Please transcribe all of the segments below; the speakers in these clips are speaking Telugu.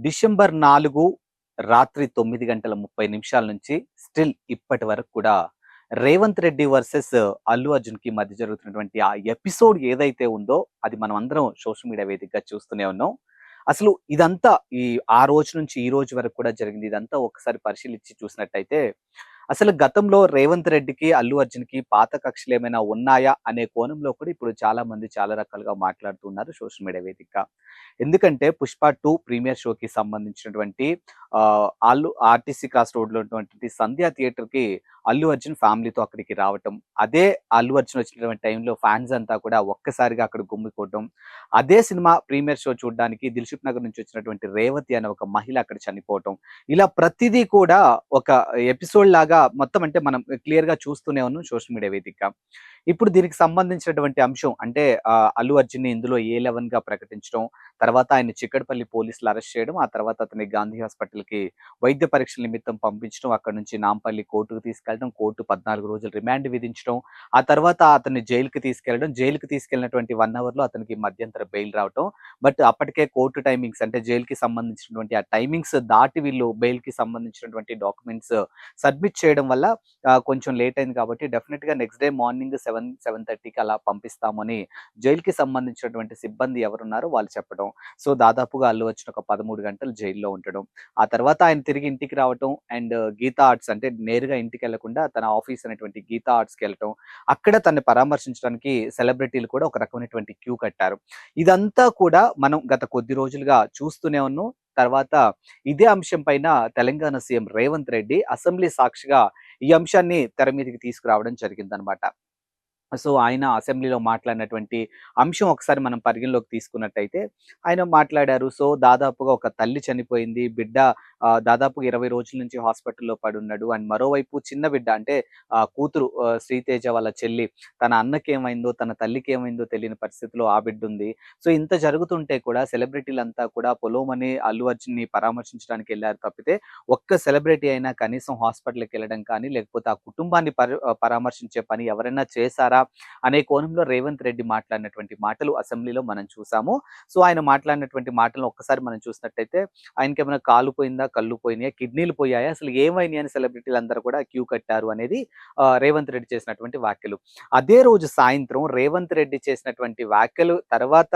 డిసెంబర్ నాలుగు రాత్రి తొమ్మిది గంటల ముప్పై నిమిషాల నుంచి స్టిల్ ఇప్పటి వరకు కూడా రేవంత్ రెడ్డి వర్సెస్ అల్లు అర్జున్కి మధ్య జరుగుతున్నటువంటి ఆ ఎపిసోడ్ ఏదైతే ఉందో అది మనం అందరం సోషల్ మీడియా వేదికగా చూస్తూనే ఉన్నాం. అసలు ఇదంతా ఈ ఆ రోజు నుంచి ఈ రోజు వరకు కూడా జరిగింది. ఇదంతా ఒకసారి పరిశీలించి చూసినట్టయితే అసలు గతంలో రేవంత్ రెడ్డికి అల్లు అర్జున్కి పాత కక్షలు ఏమైనా ఉన్నాయా అనే కోణంలో కూడా ఇప్పుడు చాలా మంది చాలా రకాలుగా మాట్లాడుతున్నారు సోషల్ మీడియా వేదికగా ఎందుకంటే పుష్ప టూ ప్రీమియర్ షోకి సంబంధించినటువంటి అల్లు ఆర్టీసీ క్రాస్ రోడ్లో ఉన్నటువంటి సంధ్యా థియేటర్కి అల్లు అర్జున్ ఫ్యామిలీతో అక్కడికి రావటం. అదే అల్లు అర్జున్ వచ్చినటువంటి టైంలో ఫ్యాన్స్ అంతా కూడా ఒక్కసారిగా అక్కడ గుమ్మికోవటం అదే సినిమా ప్రీమియర్ షో చూడడానికి దిల్షుక్ నగర్ నుంచి వచ్చినటువంటి రేవతి అనే ఒక మహిళ అక్కడ చనిపోవటం. ఇలా ప్రతిదీ కూడా ఒక ఎపిసోడ్ లాగా మొత్తం అంటే మనం క్లియర్గా చూస్తూనే ఉన్నాం సోషల్ మీడియా వేదికగా. ఇప్పుడు దీనికి సంబంధించినటువంటి అంశం అంటే అల్లు అర్జున్ని ఇందులో ఏ లెవెన్గా ప్రకటించడం తర్వాత ఆయన చిక్కడపల్లి పోలీసులు అరెస్ట్ చేయడం ఆ తర్వాత అతని గాంధీ హాస్పిటల్కి వైద్య పరీక్షల నిమిత్తం పంపించడం అక్కడ నుంచి నాంపల్లి కోర్టుకు తీసుకెళ్ళడం కోర్టు పద్నాలుగు రోజులు రిమాండ్ విధించడం ఆ తర్వాత అతన్ని జైలుకి తీసుకెళ్ళడం జైలుకి తీసుకెళ్ళినటువంటి వన్ అవర్లో అతనికి మధ్యంతర బెయిల్ రావటం. బట్ అప్పటికే కోర్టు టైమింగ్స్ అంటే జైలుకి సంబంధించినటువంటి ఆ టైమింగ్స్ దాటి వీళ్ళు బెయిల్కి సంబంధించినటువంటి డాక్యుమెంట్స్ సబ్మిట్ చేయడం వల్ల కొంచెం లేట్ అయింది కాబట్టి డెఫినెట్గా next day morning seven seven థర్టీకి అలా పంపిస్తామని జైలుకి సంబంధించినటువంటి సిబ్బంది ఎవరున్నారో వాళ్ళు చెప్పడం సో దాదాపుగా అల్లు వచ్చిన ఒక పదమూడు గంటలు జైల్లో ఉండడం. ఆ తర్వాత ఆయన తిరిగి ఇంటికి రావటం అండ్ గీతా ఆర్ట్స్ అంటే నేరుగా ఇంటికి వెళ్ళకుండా తన ఆఫీస్ అనేటువంటి గీతా ఆర్ట్స్కి వెళ్ళటం. అక్కడ తనని పరామర్శించడానికి సెలబ్రిటీలు కూడా ఒక రకమైనటువంటి క్యూ కట్టారు. ఇదంతా కూడా మనం గత కొద్ది రోజులుగా చూస్తూనే ఉన్నాం. తర్వాత ఇదే అంశం పైన తెలంగాణ సీఎం రేవంత్ రెడ్డి అసెంబ్లీ సాక్షిగా ఈ అంశాన్ని తెర మీదకి తీసుకురావడం జరిగిందనమాట. సో ఆయన అసెంబ్లీలో మాట్లాడినటువంటి అంశం ఒకసారి మనం పరిగణలోకి తీసుకున్నట్టయితే ఆయన మాట్లాడారు సో దాదాపుగా ఒక తల్లి చనిపోయింది బిడ్డ దాదాపుగా ఇరవై రోజుల నుంచి హాస్పిటల్లో పడున్నాడు అండ్ మరోవైపు చిన్న బిడ్డ అంటే కూతురు శ్రీతేజ వాళ్ళ చెల్లి తన అన్నకి ఏమైందో తన తల్లికి ఏమైందో తెలియని పరిస్థితిలో ఆ బిడ్డ ఉంది. సో ఇంత జరుగుతుంటే కూడా సెలబ్రిటీలంతా కూడా పొలోమని అల్లు అర్జున్ని పరామర్శించడానికి వెళ్ళారు తప్పితే ఒక్క సెలబ్రిటీ అయినా కనీసం హాస్పిటల్కి వెళ్ళడం కానీ లేకపోతే ఆ కుటుంబాన్ని పరామర్శించే పని ఎవరైనా చేశారా అనే కోణంలో రేవంత్ రెడ్డి మాట్లాడినటువంటి మాటలు అసెంబ్లీలో మనం చూసాము. సో ఆయన మాట్లాడినటువంటి మాటలను ఒక్కసారి మనం చూసినట్టయితే ఆయనకి ఏమైనా కాలు పోయిందా కళ్ళు పోయినాయా కిడ్నీలు పోయాయా అసలు ఏమైనాయి అని సెలబ్రిటీలు అందరూ కూడా క్యూ కట్టారు అనేది రేవంత్ రెడ్డి చేసినటువంటి వ్యాఖ్యలు. అదే రోజు సాయంత్రం రేవంత్ రెడ్డి చేసినటువంటి వ్యాఖ్యలు తర్వాత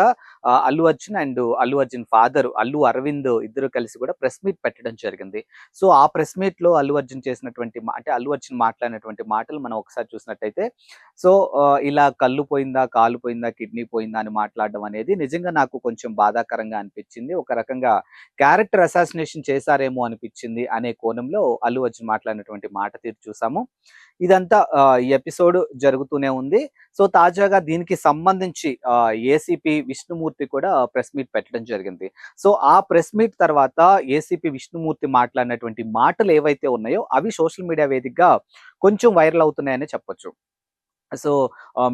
అల్లు అర్జున్ అండ్ అల్లు అర్జున్ ఫాదర్ అల్లు అరవింద్ ఇద్దరు కలిసి కూడా ప్రెస్ మీట్ పెట్టడం జరిగింది. సో ఆ ప్రెస్ మీట్లో అల్లు అర్జున్ చేసినటువంటి అంటే అల్లు అర్జున్ మాట్లాడినటువంటి మాటలు మనం ఒకసారి చూసినట్టయితే సో ఇలా కళ్ళు పోయిందా కాలు పోయిందా కిడ్నీ పోయిందా అని మాట్లాడడం అనేది నిజంగా నాకు కొంచెం బాధాకరంగా అనిపించింది. ఒక రకంగా క్యారెక్టర్ అసాసినేషన్ చేశారేమో అనిపించింది అనే కోణంలో అల్లు అర్జున్ మాట్లాడినటువంటి మాట తీరు చూసాము. ఇదంతా ఈ ఎపిసోడ్ జరుగుతూనే ఉంది. సో తాజాగా దీనికి సంబంధించి ఏసీపీ విష్ణుమూర్తి కూడా ప్రెస్ మీట్ పెట్టడం జరిగింది. సో ఆ ప్రెస్ మీట్ తర్వాత ఏసీపీ విష్ణుమూర్తి మాట్లాడినటువంటి మాటలు ఏవైతే ఉన్నాయో అవి సోషల్ మీడియా వేదికగా కొంచెం వైరల్ అవుతున్నాయని చెప్పొచ్చు. సో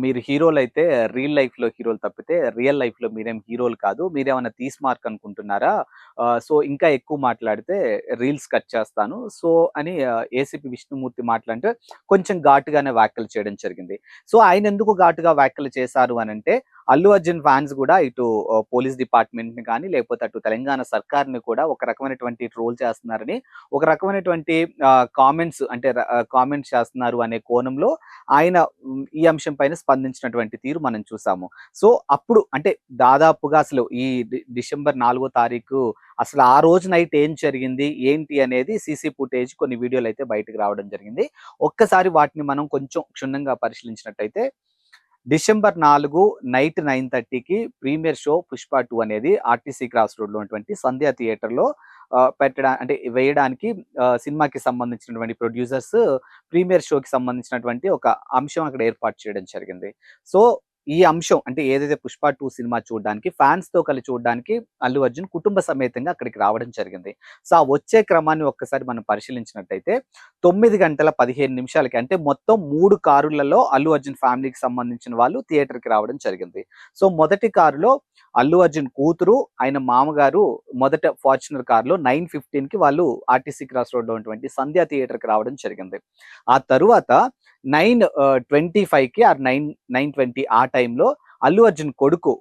మీరు హీరోలు అయితే రియల్ లైఫ్లో హీరోలు తప్పితే రియల్ లైఫ్లో మీరేం హీరోలు కాదు. మీరేమైనా తీస్ మార్క్ అనుకుంటున్నారా? సో ఇంకా ఎక్కువ మాట్లాడితే రీల్స్ కట్ చేస్తాను. సో అని ఏసీపీ విష్ణుమూర్తి మాట్లాడితే కొంచెం ఘాటుగానే వ్యాఖ్యలు చేయడం జరిగింది. సో ఆయన ఎందుకు ఘాటుగా వ్యాఖ్యలు చేశారు అని అంటే అల్లు అర్జున్ ఫ్యాన్స్ కూడా ఇటు పోలీస్ డిపార్ట్మెంట్ని కానీ లేకపోతే అటు తెలంగాణ సర్కార్ని కూడా ఒక రకమైనటువంటి ట్రోల్ చేస్తున్నారని ఒక రకమైనటువంటి కామెంట్స్ అంటే కామెంట్స్ చేస్తున్నారు అనే కోణంలో ఆయన ఈ అంశం పైన స్పందించినటువంటి తీరు మనం చూసాము. సో అప్పుడు అంటే దాదాపుగా అసలు ఈ డి- డిసెంబర్ నాలుగో తారీఖు అసలు ఆ రోజు నైట్ ఏం జరిగింది ఏంటి అనేది సీసీ ఫుటేజ్ కొన్ని వీడియోలు అయితే బయటకు రావడం జరిగింది. ఒక్కసారి వాటిని మనం కొంచెం క్షుణ్ణంగా పరిశీలించినట్టయితే డిసెంబర్ నాలుగు నైట్ నైన్ థర్టీకి ప్రీమియర్ షో పుష్ప టూ అనేది ఆర్టీసీ క్రాస్ రోడ్లో ఉన్నటువంటి సంధ్యా థియేటర్లో పెట్టడా అంటే వేయడానికి సినిమాకి సంబంధించినటువంటి ప్రొడ్యూసర్స్ ప్రీమియర్ షోకి సంబంధించినటువంటి ఒక అంశం అక్కడ ఏర్పాటు చేయడం జరిగింది. సో ఈ అంశం అంటే ఏదైతే పుష్ప టూ సినిమా చూడడానికి ఫ్యాన్స్తో కలిసి చూడడానికి అల్లు అర్జున్ కుటుంబ సమేతంగా అక్కడికి రావడం జరిగింది. సో ఆ వచ్చే క్రమాన్ని ఒక్కసారి మనం పరిశీలించినట్టయితే తొమ్మిది గంటల పదిహేను నిమిషాలకి అంటే మొత్తం మూడు కారులలో అల్లు అర్జున్ ఫ్యామిలీకి సంబంధించిన వాళ్ళు థియేటర్కి రావడం జరిగింది. సో మొదటి కారులో అల్లు అర్జున్ కూతురు ఆయన మామగారు మొదట ఫార్చునర్ కారులో నైన్ ఫిఫ్టీన్కి వాళ్ళు ఆర్టీసీ క్రాస్ రోడ్లో ఉన్నటువంటి సంధ్యా థియేటర్కి రావడం జరిగింది. ఆ తరువాత నైన్ ట్వంటీ ఫైవ్కి ఆ నైన్ నైన్ ట్వంటీ ఆ టైంలో అల్లు అర్జున్ కొడుకు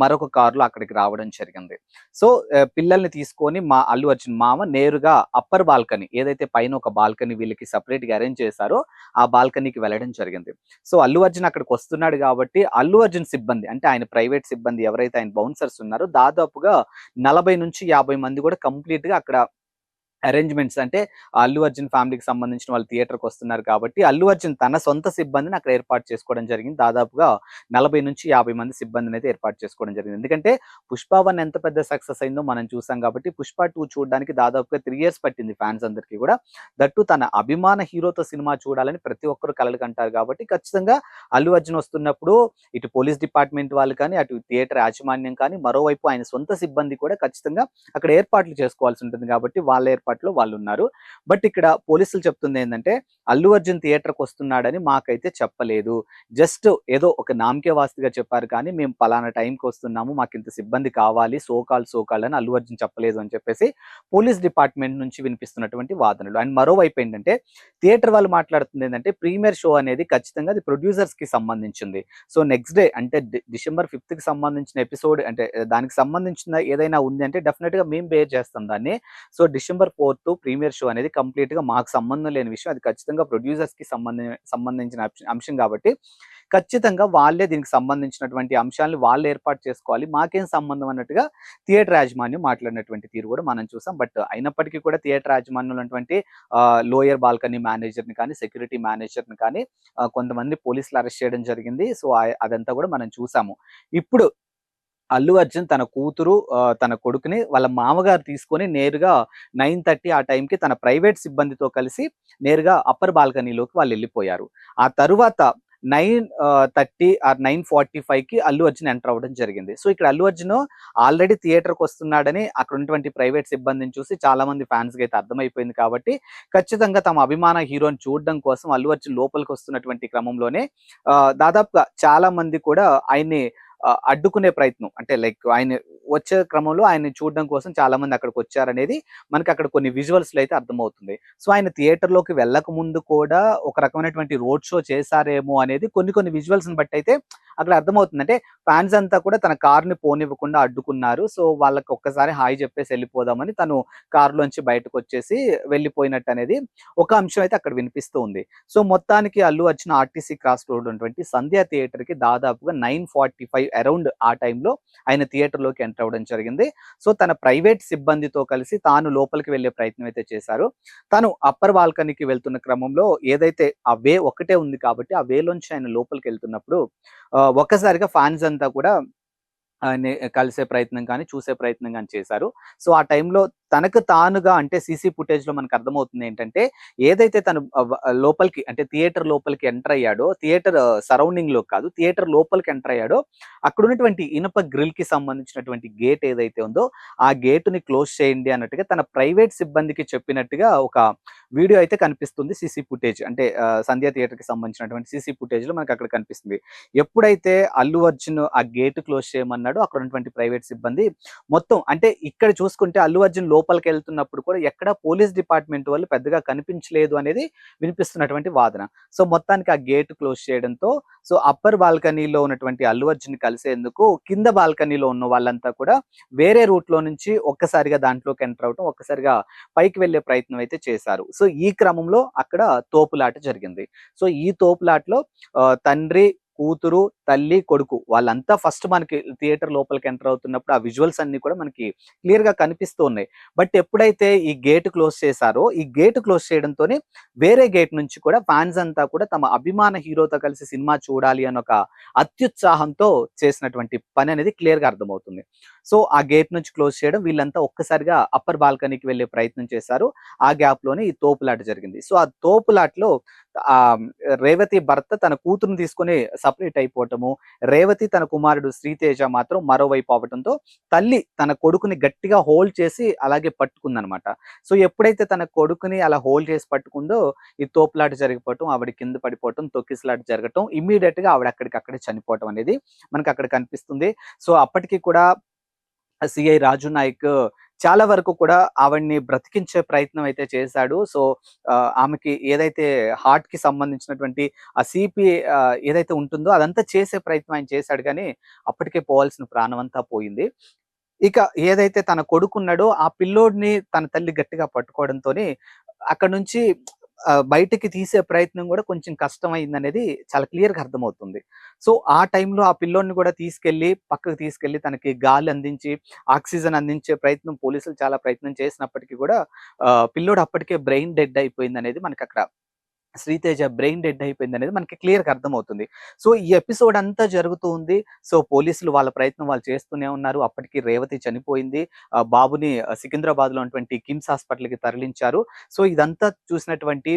మరొక కారులో అక్కడికి రావడం జరిగింది. సో పిల్లల్ని తీసుకొని మా అల్లు అర్జున్ మామ నేరుగా అప్పర్ బాల్కనీ ఏదైతే పైన ఒక బాల్కనీ వీళ్ళకి సపరేట్గా అరేంజ్ చేశారో ఆ బాల్కనీకి వెళ్ళడం జరిగింది. సో అల్లు అర్జున్ అక్కడికి వస్తున్నాడు కాబట్టి అల్లు అర్జున్ సిబ్బంది అంటే ఆయన ప్రైవేట్ సిబ్బంది ఎవరైతే ఆయన బౌన్సర్స్ ఉన్నారో దాదాపుగా నలభై నుంచి యాభై మంది కూడా కంప్లీట్గా అక్కడ అరేంజ్మెంట్స్ అంటే అల్లు అర్జున్ ఫ్యామిలీకి సంబంధించిన వాళ్ళు థియేటర్కి వస్తున్నారు కాబట్టి అల్లు అర్జున్ తన సొంత సిబ్బందిని అక్కడ ఏర్పాటు చేసుకోవడం జరిగింది. దాదాపుగా నలభై నుంచి యాభై మంది సిబ్బందిని అయితే ఏర్పాటు చేసుకోవడం జరిగింది. ఎందుకంటే పుష్ప వన్ ఎంత పెద్ద సక్సెస్ అయిందో మనం చూసాం కాబట్టి పుష్ప టూ చూడడానికి దాదాపుగా త్రీ ఇయర్స్ పట్టింది ఫ్యాన్స్ అందరికీ కూడా. దట్టు తన అభిమాన హీరోతో సినిమా చూడాలని ప్రతి ఒక్కరు కలలు కంటారు కాబట్టి ఖచ్చితంగా అల్లు అర్జున్ వస్తున్నప్పుడు ఇటు పోలీస్ డిపార్ట్మెంట్ వాళ్ళు కానీ అటు థియేటర్ యాజమాన్యం కానీ మరోవైపు ఆయన సొంత సిబ్బంది కూడా ఖచ్చితంగా అక్కడ ఏర్పాట్లు చేసుకోవాల్సి ఉంటుంది కాబట్టి వాళ్ళ ఏర్పాట్లో వాళ్ళు ఉన్నారు బట్ ఇక్కడ పోలీసులు చెప్తుంది ఏంటంటే అల్లు అర్జున్ థియేటర్కి వస్తున్నాడని మాకైతే చెప్పలేదు. జస్ట్ ఏదో ఒక నామకే వాస్తుగా చెప్పారు కానీ మేము పలానా టైంకి వస్తున్నాము మాకు ఇంత సిబ్బంది కావాలి సోకాల్ సోకాల్ అని అల్లు అర్జున్ చెప్పలేదు అని చెప్పేసి పోలీస్ డిపార్ట్మెంట్ నుంచి వినిపిస్తున్నటువంటి వాదనలు. అండ్ మరోవైపు ఏంటంటే థియేటర్ వాళ్ళు మాట్లాడుతుంది ఏంటంటే ప్రీమియర్ షో అనేది ఖచ్చితంగా అది ప్రొడ్యూసర్స్కి సంబంధించింది. సో నెక్స్ట్ డే అంటే డిసెంబర్ ఫిఫ్త్కి సంబంధించిన ఎపిసోడ్ అంటే దానికి సంబంధించిన ఏదైనా ఉంది అంటే డెఫినెట్గా మేము బేర్ చేస్తాం దాన్ని. So December fourth premiere show అనేది కంప్లీట్గా మాకు సంబంధం లేని విషయం అది ఖచ్చితంగా ప్రొడ్యూసర్స్కి సంబంధి సంబంధించిన అంశం కాబట్టి ఖచ్చితంగా వాళ్ళే దీనికి సంబంధించినటువంటి అంశాలను వాళ్ళు ఏర్పాటు చేసుకోవాలి. మాకేం సంబంధం అన్నట్టుగా థియేటర్ యాజమాన్యం మాట్లాడినటువంటి తీరు కూడా మనం చూసాం. బట్ అయినప్పటికీ కూడా థియేటర్ యాజమాన్యం ఉన్నటువంటి లోయర్ బాల్కనీ మేనేజర్ని కానీ సెక్యూరిటీ మేనేజర్ని కానీ కొంతమంది పోలీసులు అరెస్ట్ చేయడం జరిగింది. సో అదంతా కూడా మనం చూసాము. ఇప్పుడు అల్లు అర్జున్ తన కూతురు తన కొడుకుని వాళ్ళ మామగారు తీసుకొని నేరుగా నైన్ థర్టీ ఆ టైంకి తన ప్రైవేట్ సిబ్బందితో కలిసి నేరుగా అప్పర్ బాల్కనీలోకి వాళ్ళు వెళ్ళిపోయారు. ఆ తరువాత nine thirty or nine forty ఫైవ్కి అల్లు అర్జున్ ఎంటర్ అవ్వడం జరిగింది. సో ఇక్కడ అల్లు అర్జున్ ఆల్రెడీ థియేటర్కి వస్తున్నాడని అక్కడ ఉన్నటువంటి ప్రైవేట్ సిబ్బందిని చూసి చాలా మంది అయితే అర్థమైపోయింది కాబట్టి ఖచ్చితంగా తమ అభిమాన హీరోని చూడడం కోసం అల్లు అర్జున్ లోపలికి వస్తున్నటువంటి క్రమంలోనే దాదాపుగా చాలా మంది కూడా ఆయన్ని అడ్డుకునే ప్రయత్నం. అంటే లైక్ ఆయన వచ్చే క్రమంలో ఆయన్ని చూడడం కోసం చాలా మంది అక్కడికి వచ్చారనేది మనకి అక్కడ కొన్ని విజువల్స్లో అయితే అర్థమవుతుంది. సో ఆయన థియేటర్లోకి వెళ్ళక ముందు కూడా ఒక రకమైనటువంటి రోడ్ షో చేశారేమో అనేది కొన్ని కొన్ని విజువల్స్ బట్టి అయితే అక్కడ అర్థమవుతుంది. అంటే ఫ్యాన్స్ అంతా కూడా తన కార్ని పోనివ్వకుండా అడ్డుకున్నారు. సో వాళ్ళకి ఒక్కసారి హాయ్ చెప్పేసి వెళ్ళిపోదామని తను కారులోంచి బయటకు వచ్చేసి వెళ్ళిపోయినట్టు అనేది ఒక అంశం అయితే అక్కడ వినిపిస్తూ ఉంది. సో మొత్తానికి Allu Arjun RTC cross road ఉన్నటువంటి సంధ్యా థియేటర్కి దాదాపుగా నైన్ ఫార్టీ ఫైవ్ అరౌండ్ ఆ టైంలో ఆయన థియేటర్లోకి ఎంటర్ అవ్వడం జరిగింది. సో తన ప్రైవేట్ సిబ్బందితో కలిసి తాను లోపలికి వెళ్ళే ప్రయత్నం అయితే చేశారు. తను అప్పర్ బాల్కనీకి వెళ్తున్న క్రమంలో ఏదైతే ఆ వే ఒకటే ఉంది కాబట్టి ఆ వేలోంచి ఆయన లోపలికి వెళ్తున్నప్పుడు ఒక్కసారిగా ఫ్యాన్స్ అంతా కూడా కలిసే ప్రయత్నం కానీ చూసే ప్రయత్నం కానీ చేశారు. సో ఆ టైంలో తనకు తానుగా అంటే సీసీ ఫుటేజ్లో మనకు అర్థమవుతుంది ఏంటంటే ఏదైతే తను లోపలికి అంటే థియేటర్ లోపలికి ఎంటర్ అయ్యాడో థియేటర్ సరౌండింగ్లో కాదు థియేటర్ లోపలికి ఎంటర్ అయ్యాడో అక్కడ ఉన్నటువంటి ఇనప గ్రిల్కి సంబంధించినటువంటి గేట్ ఏదైతే ఉందో ఆ గేట్ని క్లోజ్ చేయండి అన్నట్టుగా తన ప్రైవేట్ సిబ్బందికి చెప్పినట్టుగా ఒక వీడియో అయితే కనిపిస్తుంది సీసీ ఫుటేజ్ అంటే సంధ్యా థియేటర్కి సంబంధించినటువంటి సీసీ ఫుటేజ్లో మనకి అక్కడ కనిపిస్తుంది. ఎప్పుడైతే అల్లు అర్జున్ ఆ గేట్ క్లోజ్ చేయమన్నాడో అక్కడ ఉన్నటువంటి ప్రైవేట్ సిబ్బంది మొత్తం అంటే ఇక్కడ చూసుకుంటే అల్లు అర్జున్ లోపలికి వెళ్తున్నప్పుడు కూడా ఎక్కడ పోలీస్ డిపార్ట్మెంట్ వాళ్ళు పెద్దగా కనిపించలేదు అనేది వినిపిస్తున్నటువంటి వాదన. సో మొత్తానికి ఆ గేట్ క్లోజ్ చేయడంతో సో అప్పర్ బాల్కనీలో ఉన్నటువంటి అల్లు అర్జున్ కలిసేందుకు కింద బాల్కనీలో ఉన్న వాళ్ళంతా కూడా వేరే రూట్లో నుంచి ఒక్కసారిగా దాంట్లోకి ఎంటర్ అవటం ఒక్కసారిగా పైకి వెళ్ళే ప్రయత్నం అయితే చేశారు. సో ఈ క్రమంలో అక్కడ తోపులాట జరిగింది. సో ఈ తోపులాటలో తండ్రి కూతురు తల్లి కొడుకు వాళ్ళంతా ఫస్ట్ మనకి థియేటర్ లోపలికి ఎంటర్ అవుతున్నప్పుడు ఆ విజువల్స్ అన్ని కూడా మనకి క్లియర్గా కనిపిస్తూ ఉన్నాయి. బట్ ఎప్పుడైతే ఈ గేట్ క్లోజ్ చేశారో ఈ గేట్ క్లోజ్ చేయడంతోనే వేరే గేట్ నుంచి కూడా ఫ్యాన్స్ అంతా కూడా తమ అభిమాన హీరోతో కలిసి సినిమా చూడాలి అని ఒక అత్యుత్సాహంతో చేసినటువంటి పని అనేది క్లియర్గా అర్థమవుతుంది. సో ఆ గేట్ నుంచి క్లోజ్ చేయడం వీళ్ళంతా ఒక్కసారిగా అప్పర్ బాల్కనీకి వెళ్ళే ప్రయత్నం చేశారు. ఆ గ్యాప్లోనే ఈ తోపులాట జరిగింది. సో ఆ తోపులాటలో ఆ రేవతి భర్త తన కూతురుని తీసుకొని సపరేట్ అవటము రేవతి తన కుమారుడు శ్రీతేజ మాత్రం మరోవైపు అవటంతో తల్లి తన కొడుకుని గట్టిగా హోల్డ్ చేసి అలాగే పట్టుకుందనమాట సో ఎప్పుడైతే తన కొడుకుని అలా హోల్డ్ చేసి పట్టుకుందో ఈ తోపులాట జరిగిపోవటం ఆవిడ కింద పడిపోవటం తొక్కిసలాట జరగటం ఇమ్మీడియట్గా ఆవిడ అక్కడికి అక్కడే చనిపోవటం అనేది మనకి అక్కడ కనిపిస్తుంది. సో అప్పటికి కూడా సిఐ రాజు నాయక్ చాలా వరకు కూడా ఆవిడ్ని బ్రతికించే ప్రయత్నం అయితే చేశాడు. సో ఆ, ఆమెకి ఏదైతే హార్ట్కి సంబంధించినటువంటి ఆ సిపి ఏదైతే ఉంటుందో అదంతా చేసే ప్రయత్నం ఆయన చేశాడు కానీ అప్పటికే పోవాల్సిన ప్రాణం అంతా పోయింది. ఇక ఏదైతే తన కొడుకున్నాడో ఆ పిల్లోడిని తన తల్లి గట్టిగా పట్టుకోవడంతో అక్కడ నుంచి బయటకి తీసే ప్రయత్నం కూడా కొంచెం కష్టమైంది అనేది చాలా క్లియర్గా అర్థమవుతుంది. సో ఆ టైంలో ఆ పిల్లోడిని కూడా తీసుకెళ్ళి పక్కకు తీసుకెళ్ళి తనకి గాలి అందించి ఆక్సిజన్ అందించే ప్రయత్నం పోలీసులు చాలా ప్రయత్నం చేసినప్పటికీ కూడా ఆ, పిల్లోడు అప్పటికే బ్రెయిన్ డెడ్ అయిపోయింది అనేది మనకి అక్కడ శ్రీతేజ బ్రెయిన్ డెడ్ అయిపోయింది అనేది మనకి క్లియర్గా అర్థమవుతుంది. సో ఈ ఎపిసోడ్ అంతా జరుగుతూ ఉంది. సో పోలీసులు వాళ్ళ ప్రయత్నం వాళ్ళు చేస్తూనే ఉన్నారు. అప్పటికి రేవతి చనిపోయింది. బాబుని సికింద్రాబాద్లో ఉన్నటువంటి కిమ్స్ హాస్పిటల్కి తరలించారు. సో ఇదంతా చూసినటువంటి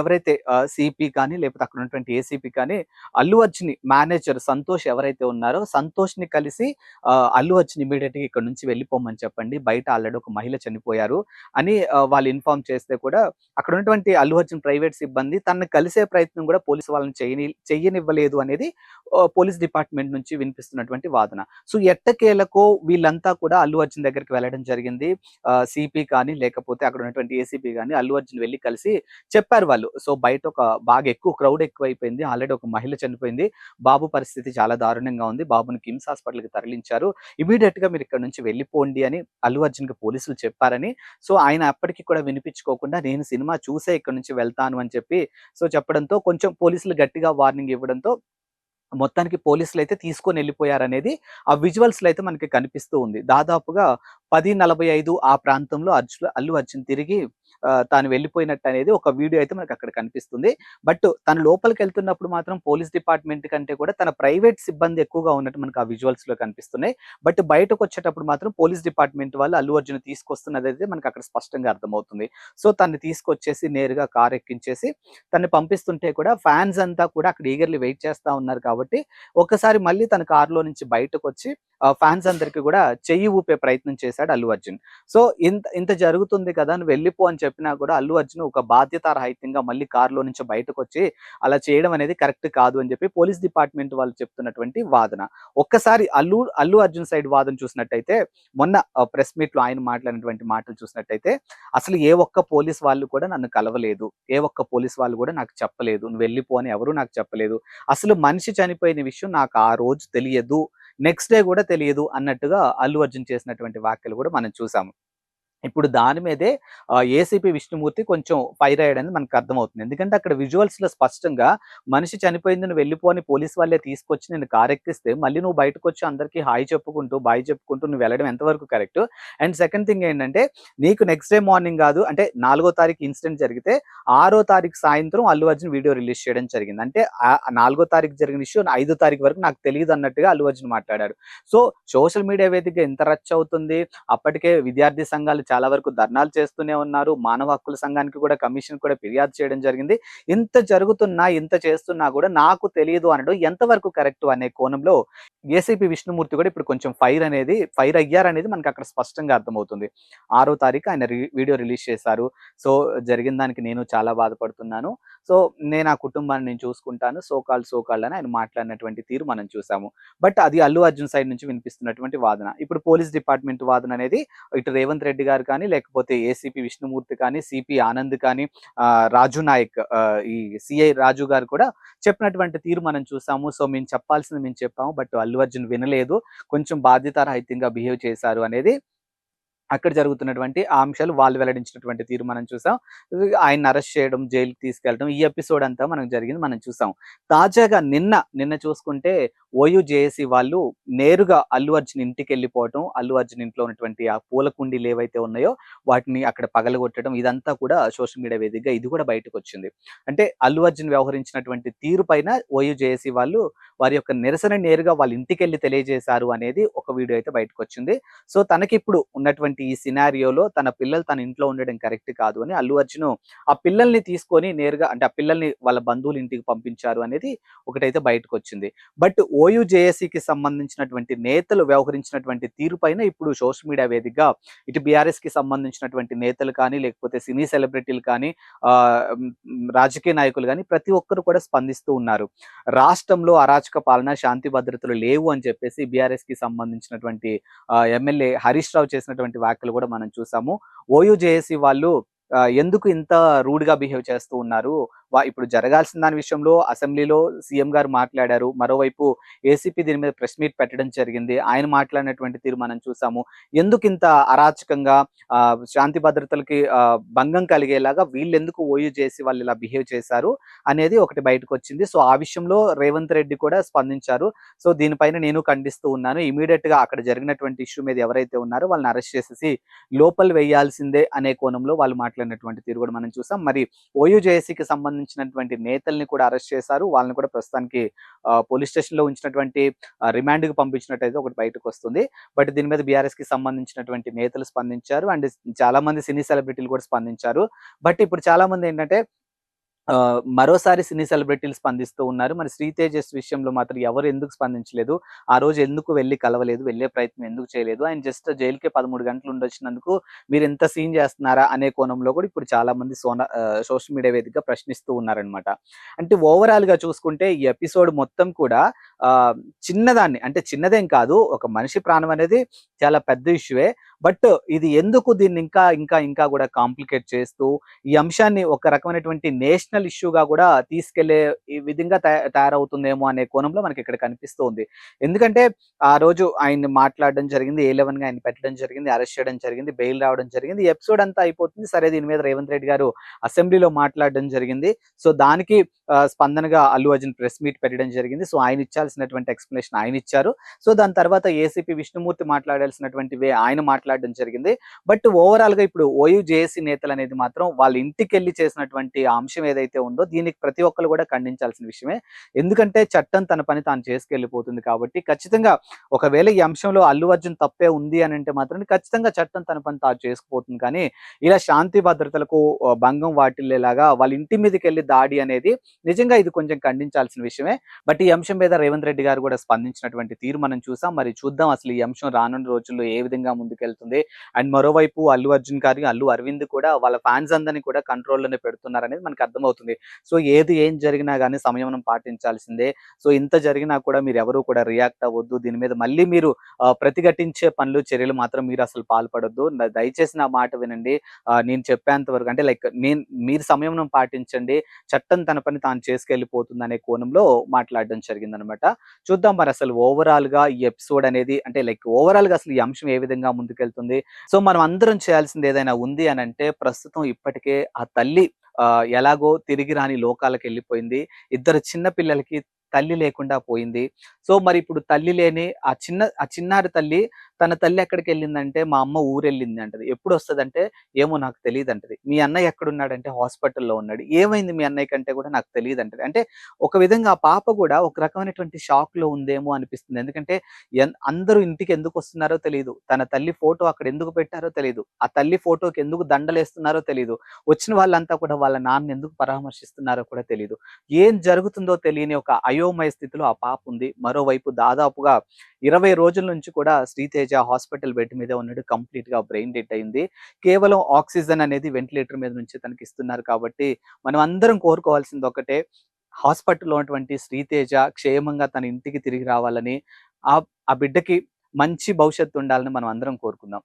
ఎవరైతే సిపి కానీ లేకపోతే అక్కడ ఉన్నటువంటి ఏసీపీ కానీ అల్లు అర్జున్ మేనేజర్ సంతోష్ ఎవరైతే ఉన్నారో సంతోష్ని కలిసి అల్లు అర్జున్ ఇమీడియట్గా ఇక్కడ నుంచి వెళ్ళిపోమని చెప్పండి. బయట ఆల్రెడీ ఒక మహిళ చనిపోయారు అని వాళ్ళు ఇన్ఫార్మ్ చేస్తే కూడా అక్కడ ఉన్నటువంటి అల్లు అర్జున్ ప్రైవేట్ సిబ్బంది తనను కలిసే ప్రయత్నం కూడా పోలీసు వాళ్ళని చేయని చెయ్యనివ్వలేదు అనేది పోలీస్ డిపార్ట్మెంట్ నుంచి వినిపిస్తున్నటువంటి వాదన. సో ఎట్టకేలకు వీళ్ళంతా కూడా అల్లు అర్జున్ దగ్గరికి వెళ్ళడం జరిగింది. సిపి కానీ లేకపోతే అక్కడ ఉన్నటువంటి ఏసీపీ కానీ అల్లు అర్జున్ వెళ్ళి కలిసి చెప్పారు వాళ్ళు. సో బయట ఒక బాగా ఎక్కువ క్రౌడ్ ఎక్కువైపోయింది. ఆల్రెడీ ఒక మహిళ చనిపోయింది. బాబు పరిస్థితి చాలా దారుణంగా ఉంది. బాబుని కిమ్స్ హాస్పిటల్కి తరలించారు. ఇమీడియట్గా మీరు ఇక్కడ నుంచి వెళ్ళిపోండి అని అల్లు అర్జున్కి పోలీసులు చెప్పారని. సో ఆయన అప్పటికి కూడా వినిపించుకోకుండా నేను సినిమా చూసే ఇక్కడ నుంచి వెళ్తాను అని చెప్పి సో చెప్పడంతో కొంచెం పోలీసులు గట్టిగా వార్నింగ్ ఇవ్వడంతో మొత్తానికి పోలీసులు అయితే తీసుకొని వెళ్ళిపోయారనేది ఆ విజువల్స్లో అయితే మనకి కనిపిస్తూ ఉంది. దాదాపుగా పది నలభై ఐదు ఆ ప్రాంతంలో అర్జున్ అల్లు అర్జున్ తిరిగి తాను వెళ్ళిపోయినట్టు అనేది ఒక వీడియో అయితే మనకి అక్కడ కనిపిస్తుంది. బట్ తను లోపలికి వెళ్తున్నప్పుడు మాత్రం పోలీస్ డిపార్ట్మెంట్ కంటే కూడా తన ప్రైవేట్ సిబ్బంది ఎక్కువగా ఉన్నట్టు మనకి ఆ విజువల్స్లో కనిపిస్తున్నాయి. బట్ బయటకు వచ్చేటప్పుడు మాత్రం పోలీస్ డిపార్ట్మెంట్ వాళ్ళు అల్లు అర్జున్ తీసుకొస్తున్నది అయితే మనకి అక్కడ స్పష్టంగా అర్థమవుతుంది. సో తను తీసుకొచ్చేసి నేరుగా కార్ ఎక్కించేసి తను పంపిస్తుంటే కూడా ఫ్యాన్స్ అంతా కూడా అక్కడ ఈగర్లీ వెయిట్ చేస్తా ఉన్నారు కాబట్టి ఒకసారి మళ్ళీ తన కారులో నుంచి బయటకు వచ్చి ఫ్యాన్స్ అందరికి కూడా చెయ్యి ఊపే ప్రయత్నం చేసి చేశాడు అల్లు అర్జున్. సో ఇంత ఇంత జరుగుతుంది కదా నువ్వు వెళ్ళిపో అని చెప్పినా కూడా అల్లు అర్జున్ ఒక బాధ్యతారహితంగా మళ్ళీ కారులో నుంచి బయటకు వచ్చి అలా చేయడం అనేది కరెక్ట్ కాదు అని చెప్పి పోలీస్ డిపార్ట్మెంట్ వాళ్ళు చెప్తున్నటువంటి వాదన. ఒక్కసారి అల్లు అల్లు అర్జున్ సైడ్ వాదన చూసినట్టయితే మొన్న ప్రెస్ మీట్లో ఆయన మాట్లాడినటువంటి మాటలు చూసినట్టయితే అసలు ఏ ఒక్క పోలీస్ వాళ్ళు కూడా నన్ను కలవలేదు. ఏ ఒక్క పోలీస్ వాళ్ళు కూడా నాకు చెప్పలేదు. నువ్వు వెళ్ళిపో అని ఎవరు నాకు చెప్పలేదు. అసలు మనిషి చనిపోయిన విషయం నాకు ఆ రోజు తెలియదు. నెక్స్ట్ డే కూడా తెలియదు అన్నట్టుగా అల్లు అర్జున్ చేసినటువంటి వ్యాఖ్యలు కూడా మనం చూసాము. ఇప్పుడు దాని మీదే ఏసీపీ విష్ణుమూర్తి కొంచెం ఫైర్ అయ్యాడని మనకు అర్థమవుతుంది. ఎందుకంటే అక్కడ విజువల్స్లో స్పష్టంగా మనిషి చనిపోయిందని వెళ్ళిపోని పోలీస్ వాళ్ళే తీసుకొచ్చి నేను కారెక్కిస్తే మళ్ళీ నువ్వు బయటకు వచ్చి అందరికీ హాయ్ చెప్పుకుంటూ బాయ్ చెప్పుకుంటూ నువ్వు వెళ్ళడం ఎంతవరకు కరెక్ట్ అండ్ సెకండ్ థింగ్ ఏంటంటే నీకు నెక్స్ట్ డే మార్నింగ్ కాదు అంటే నాలుగో తారీఖు ఇన్సిడెంట్ జరిగితే ఆరో తారీఖు సాయంత్రం అల్లు అర్జున్ వీడియో రిలీజ్ చేయడం జరిగింది. అంటే నాలుగో తారీఖు జరిగిన ఇష్యూ ఐదో తారీఖు వరకు నాకు తెలియదు అన్నట్టుగా అల్లు అర్జున్ మాట్లాడాడు. సో సోషల్ మీడియా వేదిక ఎంత రచ్చ అవుతుంది? అప్పటికే విద్యార్థి సంఘాలు చాలా వరకు ధర్నాలు చేస్తూనే ఉన్నారు. మానవ హక్కుల సంఘానికి కూడా కమిషన్ కూడా ఫిర్యాదు చేయడం జరిగింది. ఇంత జరుగుతున్నా ఇంత చేస్తున్నా కూడా నాకు తెలియదు అనడం ఎంతవరకు కరెక్ట్ అనే కోణంలో ఏసీపీ విష్ణుమూర్తి కూడా ఇప్పుడు కొంచెం ఫైర్ అనేది ఫైర్ అయ్యారనేది మనకి అక్కడ స్పష్టంగా అర్థమవుతుంది. ఆరో తారీఖు ఆయన వీడియో రిలీజ్ చేశారు. సో జరిగిన దానికి నేను చాలా బాధపడుతున్నాను. సో నేను ఆ కుటుంబాన్ని నేను చూసుకుంటాను. సోకాల్ సోకాల్ అని ఆయన మాట్లాడినటువంటి తీరు మనం చూసాము బట్ అది అల్లు అర్జున్ సైడ్ నుంచి వినిపిస్తున్నటువంటి వాదన. ఇప్పుడు పోలీస్ డిపార్ట్మెంట్ వాదన అనేది ఇటు రేవంత్ రెడ్డి గారు కానీ లేకపోతే ఏసీపీ విష్ణుమూర్తి కానీ సిపి ఆనంద్ కానీ ఆ, రాజు నాయక్ ఈ సిఐ రాజు గారు కూడా చెప్పినటువంటి తీరు మనం చూసాము. సో మేము చెప్పాల్సింది మేము చెప్పాము. బట్ అల్లు అర్జున్ వినలేదు. కొంచెం బాధ్యతారహితంగా బిహేవ్ చేశారు అనేది అక్కడ జరుగుతున్నటువంటి అంశాలు వాళ్ళు వెల్లడించినటువంటి తీరు మనం చూసాం. ఆయన అరెస్ట్ చేయడం జైలుకి తీసుకెళ్ళడం ఈ ఎపిసోడ్ అంతా మనకు జరిగింది మనం చూసాం. తాజాగా నిన్న నిన్న చూసుకుంటే ఓయూ జేఏసీ వాళ్ళు నేరుగా అల్లు అర్జున్ ఇంటికి వెళ్ళిపోవటం అల్లు అర్జున్ ఇంట్లో ఉన్నటువంటి ఆ పూల కుండీలు ఏవైతే ఉన్నాయో వాటిని అక్కడ పగలగొట్టడం ఇదంతా కూడా సోషల్ మీడియా వేదికగా ఇది కూడా బయటకు వచ్చింది అంటే అల్లు అర్జున్ వ్యవహరించినటువంటి తీరు పైన ఓయూ జేఏసీ వాళ్ళు వారి యొక్క నిరసన నేరుగా వాళ్ళ ఇంటికి వెళ్ళి తెలియజేశారు అనేది ఒక వీడియో అయితే బయటకు వచ్చింది సో తనకి ఇప్పుడు ఉన్నటువంటి ఈ సినారియోలో తన పిల్లలు తన ఇంట్లో ఉండడం కరెక్ట్ కాదు అని అల్లు అర్జున్ ఆ పిల్లల్ని తీసుకొని నేరుగా అంటే ఆ పిల్లల్ని వాళ్ళ బంధువులు ఇంటికి పంపించారు అనేది ఒకటైతే బయటకు వచ్చింది బట్ ఓయూజేఏసీకి సంబంధించినటువంటి నేతలు వ్యవహరించినటువంటి తీరు పైన ఇప్పుడు సోషల్ మీడియా వేదికగా ఇటు బీఆర్ఎస్కి సంబంధించినటువంటి నేతలు కానీ లేకపోతే సినీ సెలబ్రిటీలు కానీ రాజకీయ నాయకులు కానీ ప్రతి ఒక్కరు కూడా స్పందిస్తూ ఉన్నారు. రాష్ట్రంలో అరాచక పాలన శాంతి భద్రతలు లేవు అని చెప్పేసి బీఆర్ఎస్కి సంబంధించినటువంటి ఎమ్మెల్యే హరీష్ రావు చేసినటువంటి వ్యాఖ్యలు కూడా మనం చూసాము. ఓయూజేఏసీ వాళ్ళు ఎందుకు ఇంత రూడ్గా బిహేవ్ చేస్తూ ఉన్నారు? ఇప్పుడు జరగాల్సిన దాని విషయంలో అసెంబ్లీలో సీఎం గారు మాట్లాడారు. మరోవైపు ఏసీపీ దీని మీద ప్రెస్ మీట్ పెట్టడం జరిగింది. ఆయన మాట్లాడినటువంటి తీరు మనం చూసాము. ఎందుకు ఇంత అరాచకంగా శాంతి భద్రతలకి భంగం కలిగేలాగా వీళ్ళు ఎందుకు ఓయూ చేసి వాళ్ళు ఇలా బిహేవ్ చేశారు అనేది ఒకటి బయటకు వచ్చింది సో ఆ విషయంలో రేవంత్ రెడ్డి కూడా స్పందించారు. సో దీనిపైన నేను ఖండిస్తూ ఉన్నాను. ఇమీడియట్గా అక్కడ జరిగినటువంటి ఇష్యూ మీద ఎవరైతే ఉన్నారో వాళ్ళని అరెస్ట్ చేసేసి లోపల వేయాల్సిందే అనే కోణంలో వాళ్ళు మాట్లాడినటువంటి తీరు కూడా మనం చూసాం. మరి ఓయూ జేఏసీకి సంబంధించినటువంటి నేతల్ని కూడా అరెస్ట్ చేశారు. వాళ్ళని కూడా ప్రస్తుతానికి పోలీస్ స్టేషన్లో ఉంచినటువంటి రిమాండ్కి పంపించినట్టయితే ఒకటి బయటకు వస్తుంది. బట్ దీని మీద బీఆర్ఎస్కి సంబంధించినటువంటి నేతలు స్పందించారు. అండ్ చాలా మంది సినీ సెలబ్రిటీలు కూడా స్పందించారు. బట్ ఇప్పుడు చాలా మంది ఏంటంటే మరోసారి సినీ సెలబ్రిటీలు స్పందిస్తూ ఉన్నారు. మరి శ్రీ తేజస్ విషయంలో మాత్రం ఎవరు ఎందుకు స్పందించలేదు? ఆ రోజు ఎందుకు వెళ్ళి కలవలేదు? వెళ్ళే ప్రయత్నం ఎందుకు చేయలేదు? ఆయన జస్ట్ జైలుకే పదమూడు గంటలు ఉండొచ్చినందుకు మీరు ఎంత సీన్ చేస్తున్నారా అనే కోణంలో కూడా ఇప్పుడు చాలా మంది సోనా సోషల్ మీడియా వేదికగా ప్రశ్నిస్తూ ఉన్నారనమాట అంటే ఓవరాల్గా చూసుకుంటే ఈ ఎపిసోడ్ మొత్తం కూడా చిన్నదాన్ని అంటే చిన్నదేం కాదు ఒక మనిషి ప్రాణం అనేది చాలా పెద్ద ఇష్యూవే బట్ ఇది ఎందుకు దీన్ని ఇంకా ఇంకా ఇంకా కూడా కాంప్లికేట్ చేస్తూ ఈ అంశాన్ని ఒక రకమైనటువంటి నేషనల్ ఇష్యూగా కూడా తీసుకెళ్ళే ఈ విధంగా తయారవుతుందేమో అనే కోణంలో మనకి ఇక్కడ కనిపిస్తుంది. ఎందుకంటే ఆ రోజు ఆయన మాట్లాడడం జరిగింది ఏ లెవెన్గా ఆయన పెట్టడం జరిగింది అరెస్ట్ చేయడం జరిగింది బెయిల్ రావడం జరిగింది ఎపిసోడ్ అంతా అయిపోతుంది. సరే దీని మీద రేవంత్ రెడ్డి గారు అసెంబ్లీలో మాట్లాడడం జరిగింది. సో దానికి స్పందనగా అల్లు అర్జున్ ప్రెస్ మీట్ పెట్టడం జరిగింది. సో ఆయన ఇచ్చాల్సినటువంటి ఎక్స్ప్లెనేషన్ ఆయన ఇచ్చారు. సో దాని తర్వాత ఏసీపీ విష్ణుమూర్తి మాట్లాడాల్సినటువంటి వే ఆయన మాట్లాడడం జరిగింది. బట్ ఓవరాల్గా ఇప్పుడు ఓయూ జేఏసీ నేతలు అనేది మాత్రం వాళ్ళ ఇంటికి వెళ్ళి చేసినటువంటి అంశం ఏదైతే ఉందో దీనికి ప్రతి ఒక్కరు కూడా ఖండించాల్సిన విషయమే. ఎందుకంటే చట్టం తన పని తాను చేసుకెళ్ళిపోతుంది కాబట్టి ఖచ్చితంగా ఒకవేళ ఈ అంశంలో అల్లు అర్జున్ తప్పే ఉంది అని అంటే మాత్రం ఖచ్చితంగా చట్టం తన పని తాను చేసుకుపోతుంది. కానీ ఇలా శాంతి భద్రతలకు భంగం వాటిల్లేలాగా వాళ్ళ ఇంటి మీదకి వెళ్ళి దాడి అనేది నిజంగా ఇది కొంచెం ఖండించాల్సిన విషయమే. బట్ ఈ అంశం మీద రేవంత్ రెడ్డి గారు కూడా స్పందించినటువంటి తీరు మనం చూసాం. మరి చూద్దాం అసలు ఈ అంశం రానున్న రోజుల్లో ఏ విధంగా జరుగుతుంది. అండ్ మరోవైపు అల్లు అర్జున్ గారి అల్లు అరవింద్ కూడా వాళ్ళ ఫ్యాన్స్ అందరినీ కూడా కంట్రోల్లోనే పెడుతున్నారు అనేది మనకు అర్థమవుతుంది. సో ఏది ఏం జరిగినా కానీ సంయమనం పాటించాల్సిందే. సో ఇంత జరిగినా కూడా మీరు ఎవరు కూడా రియాక్ట్ అవ్వద్దు. దీని మీద మళ్ళీ మీరు ప్రతిఘటించే పనులు చర్యలు మాత్రం మీరు అసలు పాల్పడొద్దు. దయచేసి నా మాట వినండి. నేను చెప్పేంత వరకు అంటే లైక్ నేను మీరు సంయమనం పాటించండి. చట్టం తన పని తాను చేసుకెళ్ళిపోతుంది అనే కోణంలో మాట్లాడడం జరిగింది అనమాట చూద్దాం మరి అసలు ఓవరాల్గా ఈ ఎపిసోడ్ అనేది అంటే లైక్ ఓవరాల్గా అసలు ఈ అంశం ఏ విధంగా ముందుకెళ్తుంది సో మనం అందరం చేయాల్సింది ఏదైనా ఉంది అని అంటే ప్రస్తుతం ఇప్పటికే ఆ తల్లి ఎలాగో తిరిగి రాని లోకాలకు వెళ్ళిపోయింది. ఇద్దరు చిన్న పిల్లలకి తల్లి లేకుండా పోయింది. సో మరి ఇప్పుడు తల్లి లేని ఆ చిన్న ఆ చిన్నారి తల్లి తన తల్లి ఎక్కడికి వెళ్ళిందంటే మా అమ్మ ఊరెళ్ళింది అంటది ఎప్పుడు వస్తుందంటే ఏమో నాకు తెలియదు అంటది మీ అన్నయ్య ఎక్కడున్నాడంటే హాస్పిటల్లో ఉన్నాడు. ఏమైంది మీ అన్నయ్య కంటే కూడా నాకు తెలియదు అంటది అంటే ఒక విధంగా ఆ పాప కూడా ఒక రకమైనటువంటి షాక్లో ఉందేమో అనిపిస్తుంది. ఎందుకంటే ఎన్- అందరూ ఇంటికి ఎందుకు వస్తున్నారో తెలియదు తన తల్లి ఫోటో అక్కడ ఎందుకు పెట్టారో తెలియదు ఆ తల్లి ఫోటోకి ఎందుకు దండలేస్తున్నారో తెలియదు వచ్చిన వాళ్ళంతా కూడా వాళ్ళ నాన్న ఎందుకు పరామర్శిస్తున్నారో కూడా తెలియదు ఏం జరుగుతుందో తెలియని ఒక అయోమయ స్థితిలో ఆ పాప ఉంది. మరోవైపు దాదాపుగా ఇరవై రోజుల నుంచి కూడా శ్రీతేజ హాస్పిటల్ బెడ్ మీద ఉన్నాడు. కంప్లీట్గా బ్రెయిన్ డెడ్ అయింది. కేవలం ఆక్సిజన్ అనేది వెంటిలేటర్ మీద నుంచి తనకి ఇస్తున్నారు కాబట్టి మనం అందరం కోరుకోవాల్సింది ఒకటే. హాస్పిటల్లో ఉన్నటువంటి శ్రీతేజ క్షేమంగా తన ఇంటికి తిరిగి రావాలని ఆ ఆ బిడ్డకి మంచి భవిష్యత్తు ఉండాలని మనం అందరం కోరుకుందాం.